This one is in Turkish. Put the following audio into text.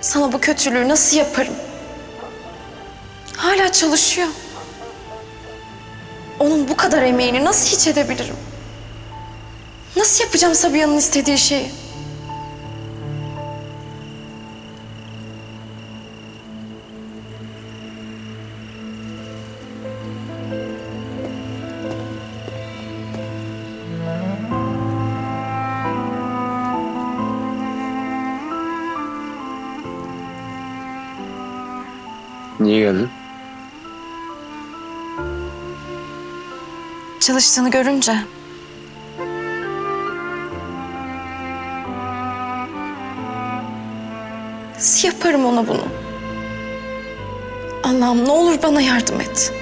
Sana bu kötülüğü nasıl yaparım? Hala çalışıyor. Onun bu kadar emeğini nasıl hiç edebilirim? Nasıl yapacağım Sabiha'nın istediği şeyi? Niye geldin? Çalıştığını görünce. Nasıl yaparım ona bunu? Allah'ım ne olur bana yardım et.